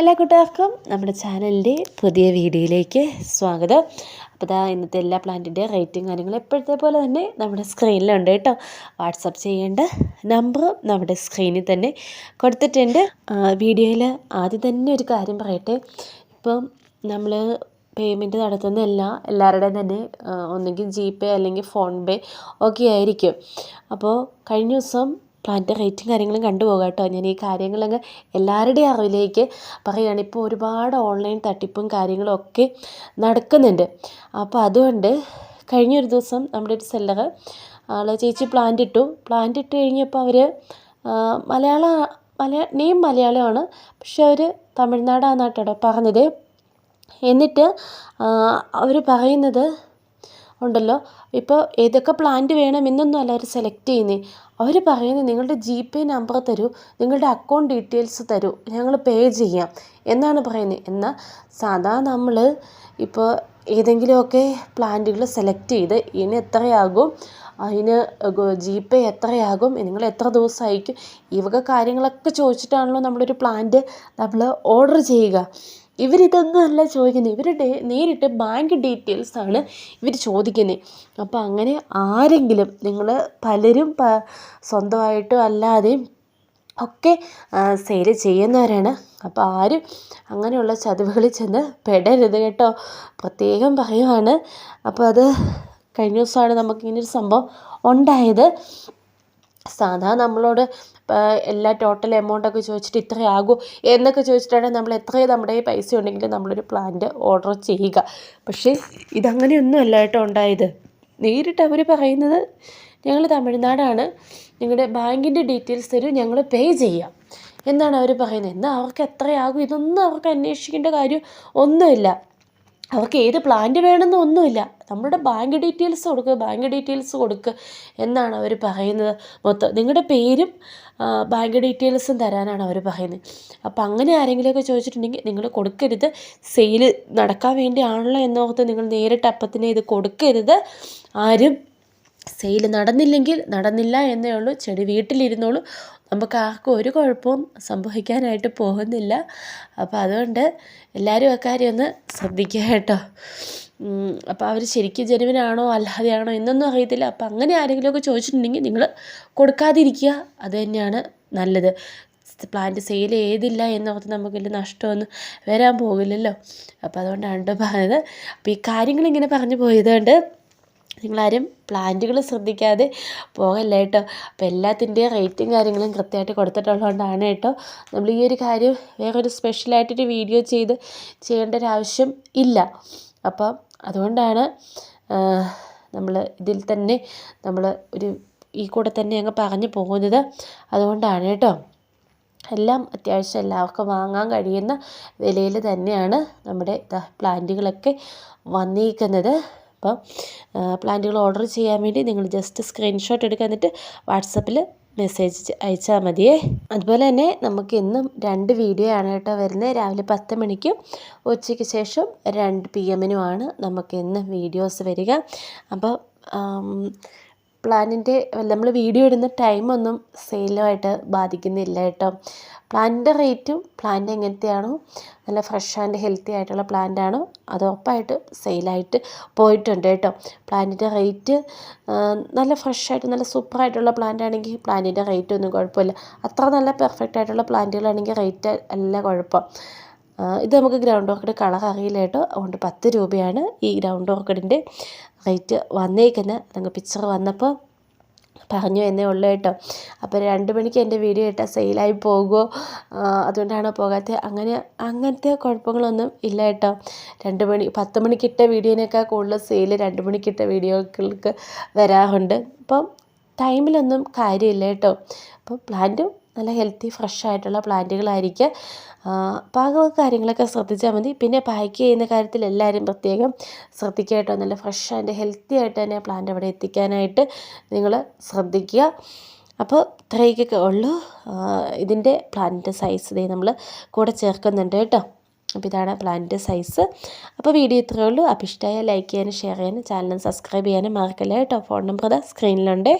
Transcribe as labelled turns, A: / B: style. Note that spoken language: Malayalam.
A: എല്ലാ കൂട്ടുകാർക്കും നമ്മുടെ ചാനലിന്റെ പുതിയ വീഡിയോയിലേക്ക് സ്വാഗതം. അപ്പോൾ ഇതാ ഇന്നത്തെ എല്ലാ പ്ലാന്റിന്റെ റേറ്റിംഗ് കാര്യങ്ങളും എപ്പോഴത്തെ പോലെ തന്നെ നമ്മുടെ സ്ക്രീനിലുണ്ട് കേട്ടോ. വാട്സപ്പ് ചെയ്യേണ്ട നമ്പർ നമ്മുടെ സ്ക്രീനിൽ തന്നെ കൊടുത്തിട്ടുണ്ട്. വീഡിയോയിൽ ആദ്യം തന്നെ ഒരു കാര്യം പറയട്ടെ. ഇപ്പം നമ്മൾ പേയ്മെന്റ് നടത്തുന്ന എല്ലാ എല്ലാവരുടെയും തന്നെ ഒന്നുകിൽ ജി പേ അല്ലെങ്കിൽ ഫോൺ പേ ഒക്കെ ആയിരിക്കും. അപ്പോൾ കഴിഞ്ഞ ദിവസം പ്ലാന്റെ റേറ്റും കാര്യങ്ങളും കണ്ടുപോകാം കേട്ടോ. ഞാൻ ഈ കാര്യങ്ങളങ്ങ് എല്ലാവരുടെയും അറിവിലേക്ക് പറയുകയാണ്. ഇപ്പോൾ ഒരുപാട് ഓൺലൈൻ തട്ടിപ്പും കാര്യങ്ങളും ഒക്കെ നടക്കുന്നുണ്ട്. അപ്പോൾ അതുകൊണ്ട് കഴിഞ്ഞൊരു ദിവസം നമ്മുടെ ഒരു സെല്ലർ ആൾ ചേച്ചി പ്ലാന്റ് ഇട്ടു. പ്ലാന്റ് ഇട്ട് കഴിഞ്ഞപ്പോൾ അവർ മലയാള മലയാ നെയിം മലയാളമാണ്. പക്ഷെ അവർ തമിഴ്നാടാണ് കേട്ടോ പറഞ്ഞത്. എന്നിട്ട് അവർ പറയുന്നത് ഉണ്ടല്ലോ. ഇപ്പോൾ ഏതൊക്കെ പ്ലാന്റ് വേണം എന്നൊന്നും അല്ല അവർ സെലക്ട് ചെയ്യുന്നത് അവർ പറയുന്നത് നിങ്ങളുടെ ജി പേ നമ്പർ തരൂ നിങ്ങളുടെ അക്കൗണ്ട് ഡീറ്റെയിൽസ് തരൂ ഞങ്ങൾ പേ ചെയ്യാം. എന്നാണ് പറയുന്നത്. എന്നാൽ സാധാ നമ്മൾ ഇപ്പോൾ ഏതെങ്കിലുമൊക്കെ പ്ലാന്റുകൾ സെലക്ട് ചെയ്ത് ഇതിന് എത്രയാകും അതിന് ജി പേ എത്രയാകും നിങ്ങൾ എത്ര ദിവസം അയക്കും ഈ വക കാര്യങ്ങളൊക്കെ ചോദിച്ചിട്ടാണല്ലോ നമ്മളൊരു പ്ലാന്റ് നമ്മൾ ഓർഡർ ചെയ്യുക. ഇവരിതൊന്നും അല്ല ചോദിക്കുന്നത് ഇവർ നേരിട്ട് ബാങ്ക് ഡീറ്റെയിൽസ് ആണ് ഇവർ ചോദിക്കുന്നത് അപ്പോൾ അങ്ങനെ ആരെങ്കിലും നിങ്ങൾ പലരും സ്വന്തമായിട്ടും അല്ലാതെയും ഒക്കെ സെയിൽ ചെയ്യുന്നവരാണ്. അപ്പോൾ ആരും അങ്ങനെയുള്ള ചതിവുകളിൽ ചെന്ന് പെടരുത് കേട്ടോ. പ്രത്യേകം പറയുവാണ്. അപ്പോൾ അത് കഴിഞ്ഞ ദിവസമാണ് നമുക്കിങ്ങനൊരു സംഭവം ഉണ്ടായത്. സാധാ നമ്മളോട് എല്ലാ ടോട്ടൽ എമൗണ്ടൊക്കെ ചോദിച്ചിട്ട് ഇത്രയാകുമോ എന്നൊക്കെ ചോദിച്ചിട്ടാണെങ്കിൽ നമ്മൾ എത്രയും നമ്മുടെ പൈസ ഉണ്ടെങ്കിൽ നമ്മളൊരു പ്ലാന്റ് ഓർഡർ ചെയ്യുക. പക്ഷേ ഇതങ്ങനെയൊന്നും അല്ല കേട്ടോ ഉണ്ടായത്. നേരിട്ട് അവർ പറയുന്നത് ഞങ്ങൾ തമിഴ്നാടാണ് നിങ്ങളുടെ ബാങ്കിന്റെ ഡീറ്റെയിൽസ് തരും ഞങ്ങൾ പേ ചെയ്യാം. എന്നാണ് അവർ പറയുന്നത്. എന്നാൽ അവർക്ക് എത്രയാകും? ഇതൊന്നും അവർക്ക് അന്വേഷിക്കേണ്ട കാര്യം ഒന്നുമില്ല. അവർക്ക് ഏത് പ്ലാന്റ് വേണമെന്ന് ഒന്നുമില്ല. നമ്മുടെ ബാങ്ക് ഡീറ്റെയിൽസ് കൊടുക്കുക ബാങ്ക് ഡീറ്റെയിൽസ് കൊടുക്കുക എന്നാണ് അവർ പറയുന്നത്. മൊത്തം നിങ്ങളുടെ പേരും ബാങ്ക് ഡീറ്റെയിൽസും തരാനാണ് അവർ പറയുന്നത്. അപ്പോൾ അങ്ങനെ ആരെങ്കിലുമൊക്കെ ചോദിച്ചിട്ടുണ്ടെങ്കിൽ നിങ്ങൾ കൊടുക്കരുത്. സെയിൽ നടക്കാൻ വേണ്ടിയാണല്ലോ എന്നോർത്ത് നിങ്ങൾ നേരിട്ട് അപ്പത്തിനെ ഇത് കൊടുക്കരുത്. ആരും സെയിൽ നടന്നില്ലെങ്കിൽ നടന്നില്ല എന്നേ ഉള്ളൂ. ചെടി വീട്ടിലിരുന്നോളൂ. നമുക്ക് ആർക്കും ഒരു കുഴപ്പവും സംഭവിക്കാനായിട്ട് പോകുന്നില്ല. അപ്പോൾ അതുകൊണ്ട് എല്ലാവരും അക്കാര്യം ഒന്ന് ശ്രദ്ധിക്കുക കേട്ടോ. അപ്പോൾ അവർ ശരിക്കും ജനുവിനാണോ അല്ലാതെയാണോ എന്നൊന്നും അറിയത്തില്ല. അപ്പോൾ അങ്ങനെ ആരെങ്കിലുമൊക്കെ ചോദിച്ചിട്ടുണ്ടെങ്കിൽ നിങ്ങൾ കൊടുക്കാതിരിക്കുക അത് തന്നെയാണ് നല്ലത്. പ്ലാന്റ് സെയിൽ ചെയ്തില്ല എന്നോർത്ത് നമുക്ക് വലിയ നഷ്ടമൊന്നും വരാൻ പോകില്ലല്ലോ. അപ്പോൾ അതുകൊണ്ടാണ് പറഞ്ഞത്. അപ്പോൾ ഈ കാര്യങ്ങളിങ്ങനെ പറഞ്ഞു പോയതുകൊണ്ട് നിങ്ങളാരും പ്ലാന്റുകൾ ശ്രദ്ധിക്കാതെ പോകല്ല കേട്ടോ. അപ്പോൾ എല്ലാത്തിന്റെയും റേറ്റും കാര്യങ്ങളും കൃത്യമായിട്ട് കൊടുത്തിട്ടുള്ളതുകൊണ്ടാണ് കേട്ടോ. നമ്മൾ ഈ ഒരു കാര്യം വേറൊരു സ്പെഷ്യലായിട്ടൊരു വീഡിയോ ചെയ്ത് ചെയ്യേണ്ട ഒരു ആവശ്യം ഇല്ല. അപ്പം അതുകൊണ്ടാണ് നമ്മൾ ഇതിൽ തന്നെ നമ്മൾ ഒരു ഈ കൂടെ തന്നെ അങ്ങ് പറഞ്ഞു പോകുന്നത്. അതുകൊണ്ടാണ് കേട്ടോ. എല്ലാം അത്യാവശ്യം എല്ലാവർക്കും വാങ്ങാൻ കഴിയുന്ന വിലയിൽ തന്നെയാണ് നമ്മുടെ പ്ലാന്റുകളൊക്കെ വന്നിരിക്കുന്നത്. അപ്പം പ്ലാന്റുകൾ ഓർഡർ ചെയ്യാൻ വേണ്ടി നിങ്ങൾ ജസ്റ്റ് സ്ക്രീൻഷോട്ട് എടുക്കുക. എന്നിട്ട് വാട്സപ്പിൽ മെസ്സേജ് അയച്ചാൽ മതിയേ. അതുപോലെ തന്നെ നമുക്ക് ഇന്നും രണ്ട് വീഡിയോ ആണ് കേട്ടോ വരുന്നത്. രാവിലെ പത്ത് മണിക്കും ഉച്ചയ്ക്ക് ശേഷം രണ്ട് പി എമ്മിനുമാണ് നമുക്ക് ഇന്ന് വീഡിയോസ് വരിക. അപ്പോൾ പ്ലാനിന്റെ നമ്മൾ വീഡിയോ ഇടുന്ന ടൈമൊന്നും സെയിലുമായിട്ട് ബാധിക്കുന്നില്ല കേട്ടോ. പ്ലാന്റിന്റെ റേറ്റും പ്ലാന്റ് എങ്ങനത്തെയാണോ നല്ല ഫ്രഷ് ആൻഡ് ഹെൽത്തി ആയിട്ടുള്ള പ്ലാന്റ് ആണോ അത് ഉറപ്പായിട്ട് സെയിലായിട്ട് പോയിട്ടുണ്ട് കേട്ടോ. പ്ലാന്റിന്റെ റേറ്റ് നല്ല ഫ്രഷ് ആയിട്ട് നല്ല സൂപ്പറായിട്ടുള്ള പ്ലാന്റ് ആണെങ്കിൽ പ്ലാന്റിന്റെ റേറ്റ് ഒന്നും കുഴപ്പമില്ല. അത്ര നല്ല പെർഫെക്റ്റ് ആയിട്ടുള്ള പ്ലാന്റുകളാണെങ്കിൽ റേറ്റ് അല്ല കുഴപ്പം. ഇത് നമുക്ക് ഗ്രൗണ്ട് ഓർക്കിഡ് കളർ അറിയില്ല കേട്ടോ. അതുകൊണ്ട് പത്ത് രൂപയാണ് ഈ ഗ്രൗണ്ട് ഓർക്കിഡിന്റെ റേറ്റ് വന്നേക്കുന്നത് നിങ്ങൾക്ക് പിക്ചർ വന്നപ്പോൾ പറഞ്ഞു എന്നേ ഉള്ളൂ കേട്ടോ. അപ്പോൾ രണ്ട് മണിക്ക് എന്റെ വീഡിയോ ഇട്ടാൽ സെയിലായി പോകുമോ അതുകൊണ്ടാണ് പോകാത്തത് അങ്ങനെ അങ്ങനത്തെ കുഴപ്പങ്ങളൊന്നും ഇല്ല കേട്ടോ. രണ്ട് മണി പത്ത് മണിക്കിട്ട വീഡിയോനേക്കാൾ കൂടുതൽ സെയിൽ രണ്ട് മണിക്കിട്ട വീഡിയോകൾക്ക് വരാറുണ്ട്. അപ്പം ടൈമിലൊന്നും കാര്യമില്ല കേട്ടോ. അപ്പോൾ പ്ലാന്റും നല്ല ഹെൽത്തി ഫ്രഷ് ആയിട്ടുള്ള പ്ലാന്റുകളായിരിക്കുക പാകം കാര്യങ്ങളൊക്കെ ശ്രദ്ധിച്ചാൽ മതി. പിന്നെ പാക്ക് ചെയ്യുന്ന കാര്യത്തിൽ എല്ലാവരും പ്രത്യേകം ശ്രദ്ധിക്കുക കേട്ടോ. നല്ല ഫ്രഷ് ആൻഡ് ഹെൽത്തി ആയിട്ട് തന്നെ പ്ലാന്റ് അവിടെ എത്തിക്കാനായിട്ട് നിങ്ങൾ ശ്രദ്ധിക്കുക. അപ്പോൾ ഇത്രയൊക്കെ ഉള്ളൂ. ഇതിന്റെ പ്ലാന്റിന്റെ സൈസ് ഇതേ നമ്മൾ കൂടെ ചേർക്കുന്നുണ്ട് കേട്ടോ. അപ്പോൾ ഇതാണ് പ്ലാന്റിന്റെ സൈസ് അപ്പോൾ വീഡിയോ ഇത്രയേ ഉള്ളൂ. അപ്പോൾ ഇഷ്ടമായ ലൈക്ക് ചെയ്യാനും ഷെയർ ചെയ്യാനും ചാനൽ സബ്സ്ക്രൈബ് ചെയ്യാനും മറക്കല്ല കേട്ടോ. Phone number സ്ക്രീനിലുണ്ട്